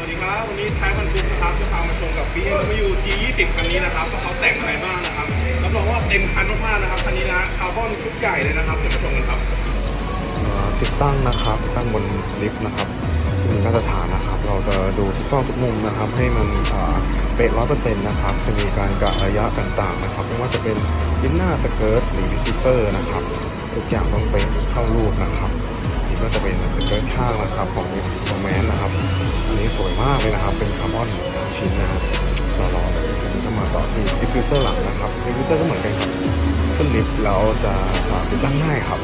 วัสดีครับ วันนี้ท้ายวันพุธนะครับจะพามาชมกับ BMW G20 คันนี้นะครับว่าเขาแต่งอะไรบ้างนะครับรับรองว่าเต็มคันมากๆนะครับคันนี้นะคาร์บอนชุดใหญ่เลยนะครับเดี๋ยวมาชมกันครับเอ่อติดตั้งนะครับติดตั้งบนลิฟต์นะครับมีมาตรฐานนะครับ เราจะดูทุกซอกทุกมุมนะครับ ให้มันเป๊ะร้อยเปอร์เซ็นต์นะครับจะมีการกะระยะต่างๆนะครับไม่ว่าจะเป็นลิ้นหน้าสเกิร์ตหรือดิฟฟิเซอร์นะครับทุกอย่างต้องเป๊ะเข้ารูปนะครับนี่ก็จะเป็นสเกิร์ตข้างนะครับของ วยมากเลยนะครับ เป็นคาร์บอนชิ้นนะครับหล่อๆเลยอันนี้ก็มาต่อที่ดิฟฟิวเซอร์หลังนะครับดิฟฟิวเซอร์ก็เหมือนกันครับขึ้นลิฟต์แล้วจะติดตั้งง่ายครับ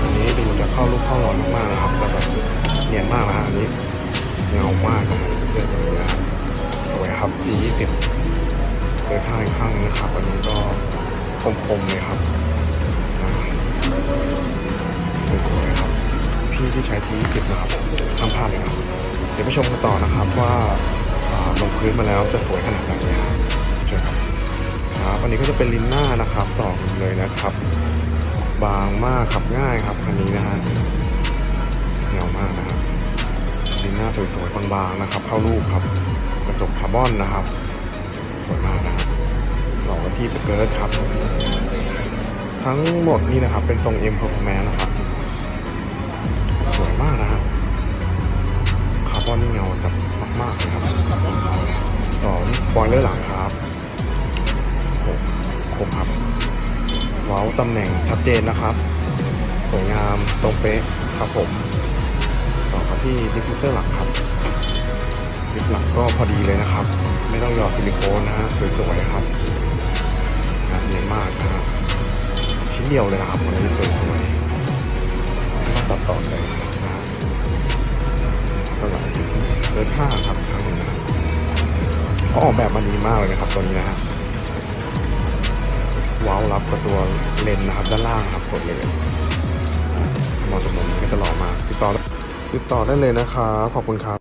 อันนี้ดูจะเข้ารูปเข้ารอยมากๆนะครับแต่แบบเนียนมากนะฮะอันนี้เงามากนะฮะเสื้อตัวนี้นะสวยครับ G20 สเกิร์ตข้างข้างนะครับอันนี้ก็คมๆเลยครับสวยๆครับพี่ที่ใช้ G20 นะครับทำพลา ดี๋ยวไปชมกันต่อนะครับว่าลงพื้นมาแล้วจะสวยขนาดไหนนะครับเชิญครับครับอันนี้ก็จะเป็นลินหน้านะครับต่อเลยนะครับ บางมากขับง่ายครับคันนี้นะฮะเหนียวมากนะครับดินหน้าสวยๆบางๆนะครับ เข้ารูปครับกระจกคาร์บอนนะครับ สวยมากนะครับต่อกันที่สเกิร์ตครับ ทั้งหมดนี่นะครับเป็นทรง M Performance น ปอยเลอร์หลังครับโอ้คมครับ เว้าตำแหน่งชัดเจนนะครับ สวยงามตรงเป๊ะครับผมต่อกันที่ดิฟฟิวเซอร์หลังครับดิฟหลังก็พอดีเลยนะครับ ไม่ต้องหยอดซิลิโคนนะฮะสวยๆครับงานเนียนมากนะฮะชิ้นเดียวเลยนะครับวันนี้สวยๆตัดต่อเลยนะฮะก็หลังถึงเดินข้าครับ ออกแบบมาดีมากเลยนะครับตัวนี้นะฮะว้าวรับกับตัวเลนนะครับด้านล่างครับสดเลยมาะสมมุมก็จะหล่อมากติดต่อติดต่อได้เลยนะครับขอบคุณครับ